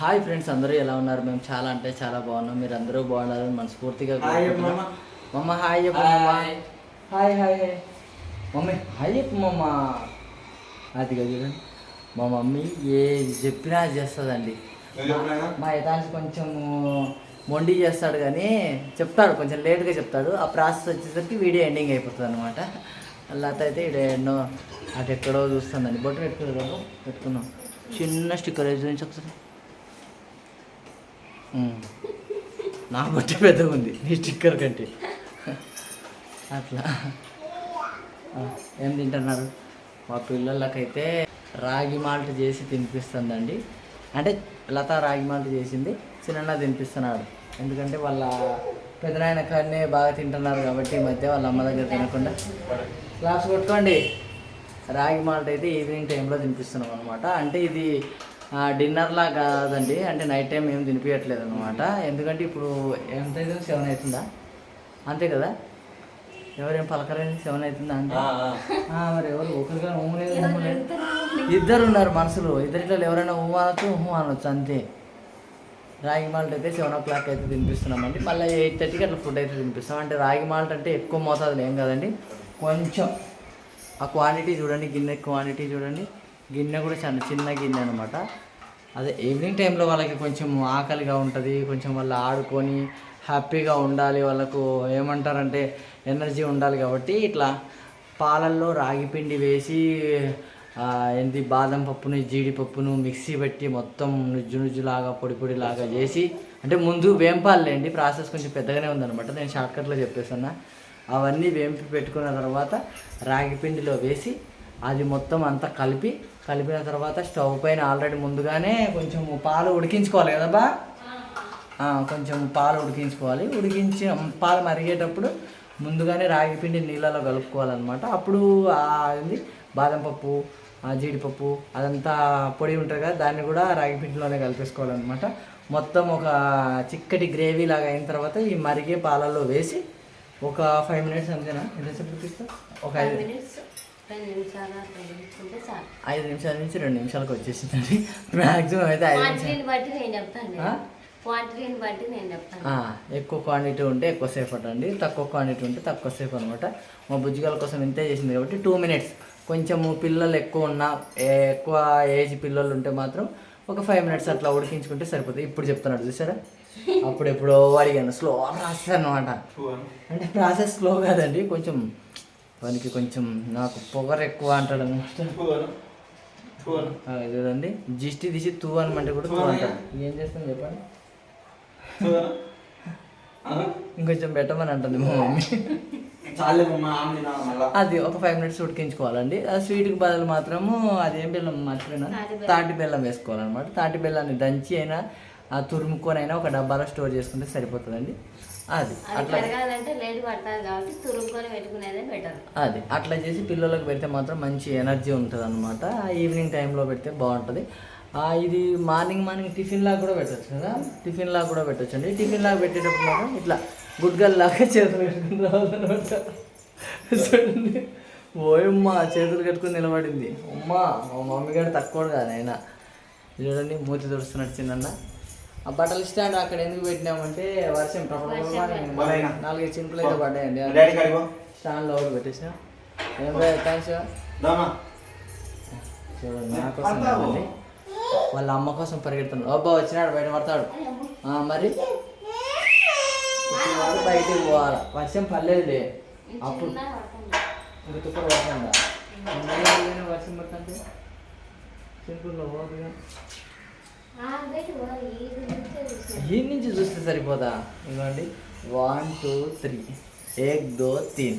Hi friends అందరూ ఎలా ఉన్నారు? మేము చాలా అంటే చాలా బాగున్నాం. మీరు అందరూ బాగున్నారని మనస్ఫూర్తిగా. మమ్మ. హాయ్ చెప్పు hi. Hi hi hi. Mummy hi చెప్పు మమ్మ అది కదా మా మమ్మీ ఏది చెప్పినా అది చేస్తుందండి. ఏం? మా యథాంశ కొంచెం మొండి చేస్తాడు కానీ చెప్తాడు కొంచెం లేట్గా చెప్తాడు. ఆ ప్రాసెస్ వచ్చేసరికి వీడియో ఎండింగ్ అయిపోతుంది అనమాట లత అయితే ఇక్కడ ఎన్నో అటు ఎక్కడో చూస్తుందండి. బొట్టు పెట్టుకున్నాడు పెట్టుకున్నాం చిన్న స్టిక్కర్ వేసి చూపించి ఒకసారి. నా బొట్టు పెద్దగా ఉంది. నీ స్టిక్కర్ కంటే. అట్లా. ఏం తింటున్నారు? మా పిల్లలకైతే రాగి మాల్ట్ చేసి తినిపిస్తుందండి. అంటే లత రాగి మాల్ట్ చేసింది చిన్న తినిపిస్తున్నాడు. ఎందుకంటే వాళ్ళ పెదనాయన కాడనే బాగా తింటున్నారు కాబట్టి ఈ మధ్య వాళ్ళ అమ్మ దగ్గర తినకుండా. క్లాస్ కొట్టుకోండి. రాగి మాల్ట్ అయితే ఈవినింగ్ టైంలో తినిపిస్తున్నాం అనమాట అంటే ఇది డిన్నర్లా కాదండి. అంటే నైట్ టైం ఏం తినిపించట్లేదు అనమాట ఎందుకంటే ఇప్పుడు ఎంత అవుతుంది సెవెన్ అవుతుందా? అంతే కదా? ఎవరేం పలకరేం సెవెన్ అవుతుందా అంతే? ఆ, ఆ. ఆ, మరి ఎవరు ఒకరిగా ఇద్దరు ఉన్నారు మనసులో. ఇద్దరిలో ఎవరైనా ఊహ అనొచ్చు ఊహ అనొచ్చు అంతే. రాగి మాల్ట్ అయితే సెవెన్ ఓ క్లాక్ అయితే తినిపిస్తున్నామండి. మళ్ళీ ఎయిట్ థర్టీకి అట్లా ఫుడ్ అయితే తినిపిస్తాం. అంటే రాగి మాల్ట్ అంటే ఎక్కువ మోతాదులో ఏం కదండి. కొంచెం. ఆ క్వాంటిటీ చూడండి గిన్నె క్వాంటిటీ చూడండి. గిన్నె కూడా చాలా చిన్న గిన్నె అనమాట అదే ఈవినింగ్ టైంలో వాళ్ళకి కొంచెం ఆకలిగా ఉంటుంది కొంచెం వాళ్ళు ఆడుకొని హ్యాపీగా ఉండాలి వాళ్ళకు ఏమంటారంటే ఎనర్జీ ఉండాలి కాబట్టి ఇట్లా పాలల్లో రాగి పిండి వేసి ఏంటి బాదం పప్పును జీడిపప్పును మిక్సీ పెట్టి మొత్తం నుజ్జు నుజ్జులాగా పొడి పొడిలాగా చేసి అంటే ముందు వేంపాలండి ప్రాసెస్ కొంచెం పెద్దగానే ఉందన్నమాట నేను షార్ట్కట్లో చెప్పేస్తున్నా. అవన్నీ వేంపి పెట్టుకున్న తర్వాత రాగి పిండిలో వేసి అది మొత్తం అంతా కలిపి కలిపిన తర్వాత స్టవ్ పైన ఆల్రెడీ ముందుగానే కొంచెం పాలు ఉడికించుకోవాలి కదా బా? కొంచెం పాలు ఉడికించుకోవాలి. ఉడికించి పాలు మరిగేటప్పుడు ముందుగానే రాగి పిండి నీళ్ళలో కలుపుకోవాలన్నమాట. అప్పుడు అది బాదం పప్పు జీడిపప్పు అదంతా పొడి ఉంటుంది కదా దాన్ని కూడా రాగి పిండిలోనే కలిపేసుకోవాలన్నమాట. మొత్తం ఒక చిక్కటి గ్రేవీ లాగా అయిన తర్వాత ఈ మరిగే పాలల్లో వేసి ఒక ఫైవ్ మినిట్స్ అంతేనా? ఎంతసేపు ఒక ఐదు ఐదు నిమిషాల నుంచి రెండు నిమిషాలకు వచ్చేసిందండి. మ్యాక్సిమం అయితే ఐదు నిమిషాలు. క్వాంటిటీని బట్టి నేను చెప్తాను ఆ? క్వాంటిటీని బట్టి నేను చెప్తాను. ఆ, ఎక్కువ క్వాంటిటీ ఉంటే ఎక్కువసేపు అండి తక్కువ క్వాంటిటీ ఉంటే తక్కువసేపు అనమాట. మా బుజ్జిగాల కోసం ఇంతే చేసింది కాబట్టి టూ మినిట్స్ కొంచెము పిల్లలు ఎక్కువ ఉన్న ఏ- ఎక్కువ ఏజ్ పిల్లలు ఉంటే మాత్రం ఒక ఫైవ్ మినిట్స్ అట్లా ఉడికించుకుంటే సరిపోతుంది. ఇప్పుడు చెప్తున్నాడు చూసారా? అప్పుడు ఎప్పుడో అడిగాను స్లో ప్రాసెస్ అనమాట. అంటే ప్రాసెస్ స్లో కాదండి. కొంచెం వానికి కొంచెం నాకు పొగరు ఎక్కువ అంటాడు అనమాట. చూడండి. జిస్టి తీసి తూ అనమంటే కూడా తూ అంటాడు. ఏం చేస్తాం చెప్పండి? ఇంకొంచెం పెట్టమని అంటుంది మా మమ్మీ. అది ఒక ఫైవ్ మినిట్స్ ఉడికించుకోవాలండి. ఆ స్వీట్కి బదులు మాత్రము అదేం బెల్లం మర్చిపోయినా తాటి బెల్లం. తాటి బెల్లం వేసుకోవాలన్నమాట. తాటి బెల్లాన్ని దంచి అయినా ఆ తురుముకొని అయినా ఒక డబ్బాలో స్టోర్ చేసుకుంటే సరిపోతుందండి. అది అది అట్లా పెరగాలంటే లేట్ పడుతుంది కాబట్టి తురుముకొని పెట్టుకునేదే బెటర్ అది అట్లా చేసి పిల్లలకు పెడితే మాత్రం మంచి ఎనర్జీ ఉంటుంది అనమాట ఈవినింగ్ టైంలో పెడితే బాగుంటుంది. ఇది మార్నింగ్ మార్నింగ్ టిఫిన్ లాగా కూడా పెట్టచ్చు కదా? టిఫిన్ లాగా కూడా పెట్టచ్చు అండి టిఫిన్ లాగా పెట్టేటప్పుడు మాత్రం ఇట్లా గుడ్గల్ లాగా చేతులు కట్టుకుని రావాలన్నమాట. చూడండి. ఓయమ్మ చేతులు కట్టుకుని నిలబడింది. అమ్మా మా మమ్మీ గారు తక్కువ కాదు ఆయన. చూడండి మూతి తుడుస్తున్నాడు చిన్న ఆ బట్టల స్టాండ్ అక్కడ ఎందుకు పెట్టినామంటే వర్షం. నాలుగైదు చినుకులు అయితే పడ్డాయండి. స్టాండ్లో ఒకటి పెట్టేసిన. ఏం థ్యాంక్స్. చూడండి నా కోసం కాదండి వాళ్ళ అమ్మ కోసం పరిగెడుతున్నాడు అబ్బా వచ్చినాడు బయట పడతాడు. ఆ, మరి? బయటికి పోవాలి. వర్షం పర్లేదులే అప్పుడు పడుతుందా ఉన్నయ్యగానే వర్షం పడుతుంటే సింపుల్లో పోదుగా. ఆ, బయట పో, ఈ నుంచి చూస్తే సరిపోదా? ఇవ్వండి వన్ టూ త్రీ ఏక్ దో తీన్.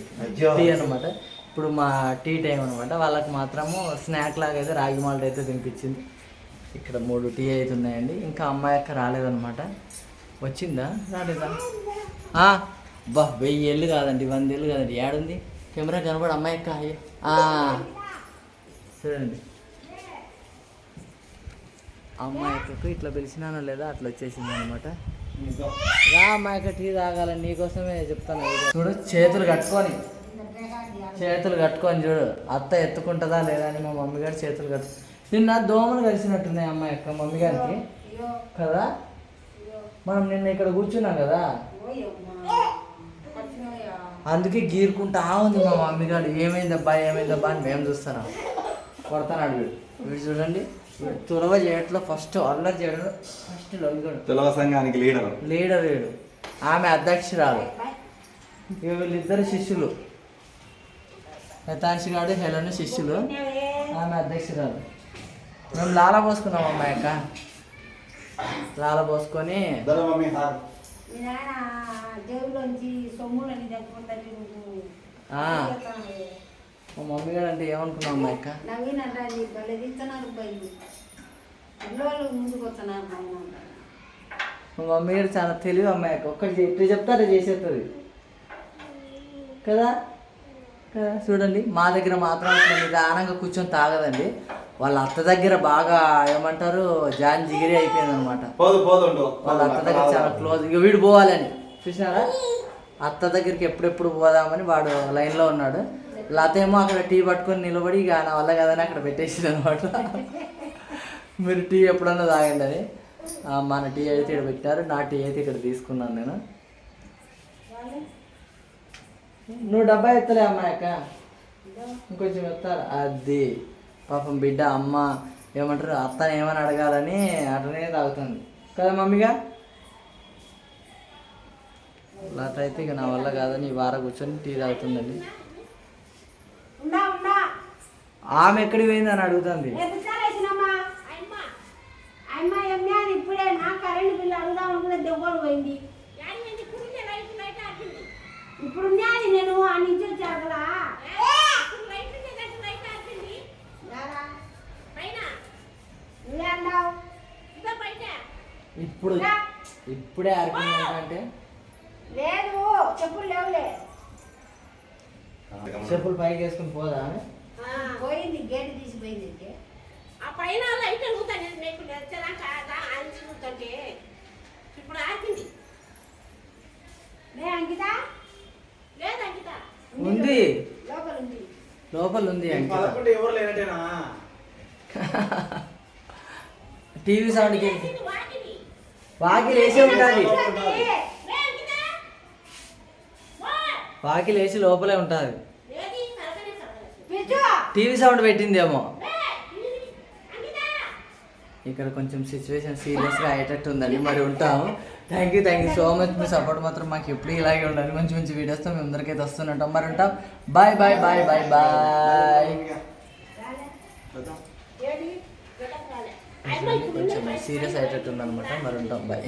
టీ అనమాట ఇప్పుడు మా టీ టైం అనమాట వాళ్ళకి మాత్రము స్నాక్ లాగా అయితే రాగి మాల్ట్ అయితే తినిపించింది. ఇక్కడ మూడు టీ అయితే ఉన్నాయండి. ఇంకా అమ్మాయి అక్క రాలేదన్నమాట. వచ్చిందా? రాలేదా? బా వెయ్యి ఏళ్ళు కాదండి. వంద ఏళ్ళు కాదండి. ఏడుంది? కెమెరా కనబడి అమ్మాయి అక్క. చూడండి అమ్మాయి అక్కకు ఇట్లా పిలిచినానో లేదా అట్లా వచ్చేసింది అనమాట రా అమ్మాయికి టీ తాగాలని నీకోసమే చెప్తాను. చూడు చేతులు కట్టుకొని చేతులు కట్టుకొని చూడు అత్త ఎత్తుకుంటుందా లేదా అని మా మమ్మీ గారు చేతులు కట్టు నిన్న దోమలు కలిసినట్టున్నాయి అమ్మాయి యొక్క మమ్మీ గారికి. కదా? మనం నిన్న ఇక్కడ కూర్చున్నాం కదా? అందుకే గీరుకుంటా ఉంది మా మమ్మీ గారు. ఏమైందబ్బా ఏమైందబ్బా అని మేము చూస్తున్నాం. కొడతాను వీడు వీడు చూడండి. తులవ చేయట్లో ఫస్ట్ అల్లరి చేయడంలో ఫస్ట్ లొంగడు తులవ సంఘానికి లీడర్. లీడర్ వీడు. ఆమె అధ్యక్షురాలు. వీళ్ళిద్దరు శిష్యులు. యథాంశి గారు హెలను శిష్యులు. ఆమె అధ్యక్షురాలు. మేము లాల పోసుకున్నాం అమ్మాయి అక్క. లాల పోసుకొని సొమ్ములని. మా మమ్మీ గారు అంటే ఏమనుకున్నాం అమ్మాయి అక్క? నవీన్ అంటే నీ భలే తింటున్నారు బయలు ముందుకు వస్తున్నారు. మా మమ్మీ గారు చాలా తెలివి అమ్మాయి అక్క. ఒక్కటి ఎట్లా చెప్తే అట్లా చేసేస్తుంది కదా? కదా? చూడండి మా దగ్గర మాత్రం నిదానంగా కూర్చొని తాగదండి. వాళ్ళ అత్త దగ్గర బాగా ఏమంటారు జాన్ జిగిరి అయిపోయింది అనమాట పోదు వాళ్ళ అత్త దగ్గర చాలా క్లోజ్. ఇక వీడు పోవాలని. చూసినారా? అత్త దగ్గరికి ఎప్పుడెప్పుడు పోదామని వాడు లైన్లో ఉన్నాడు. లత ఏమో అక్కడ టీ పట్టుకొని నిలబడి ఇక నా వల్ల కదని అక్కడ పెట్టేసింది అనమాట మీరు టీ ఎప్పుడన్నా తాగండి అని మన టీ అయితే ఇక్కడ పెట్టారు నా టీ అయితే ఇక్కడ తీసుకున్నాను నేను. నువ్వు డబ్బా ఎత్తలే అమ్మాయి అక్క. ఇంకొంచెం ఎత్తారు? అది. పాపం బిడ్డ అమ్మ ఏమంటారు అత్తని ఏమని అడగాలని అటనే తాగుతుంది. కదా మమ్మీగా? లత అయితే ఇక నా వల్ల కాదని ఈ కూర్చొని టీ తాగుతుందండి. ఆమె ఎక్కడికి పోయింది అని అడుగుతుంది. ఇప్పుడే నేను ఆ నుంచి ఇప్పుడు ఇప్పుడే అంటే? లేదు చెప్పులు లేవులే. చెప్పులు పైకి వేసుకుని పోదా అని పోయింది గేట్ తీసిపోయింది ఇంకే. ఆ పైన లైట్ వెలుగుతాను మీకు నచ్చదాకా ఆలోచిస్తుంటే ఇప్పుడు ఆగింది. లే అంకిత. లేదు అంకిత. ఉంది లోపల ఉంది. లోపల ఉంది అంకిత. పదకొండు ఎవరు లేనట్టేనా టీవీ సౌండ్కి ఇది వాకిలి వాకిలి వేసే ఉంటుంది లే అంకిత వా! వాకిలి వేసి లోపలే ఉంటుంది. టీవీ సౌండ్ పెట్టిందేమో. ఇక్కడ కొంచెం సిచ్యువేషన్ సీరియస్గా అయ్యేటట్టు ఉందండి. మరి ఉంటాము. Thank you thank you so much me support మాత్రం మాకు ఎప్పుడు ఇలాగే ఉండాలి. మంచి మంచి వీడియోస్తో మేము అందరికైతే వస్తుంటాం మరి ఉంటాం. Bye bye bye bye bye. కొంచెం సీరియస్ అయ్యేటట్టు ఉందన్నమాట. మరి ఉంటాం. బాయ్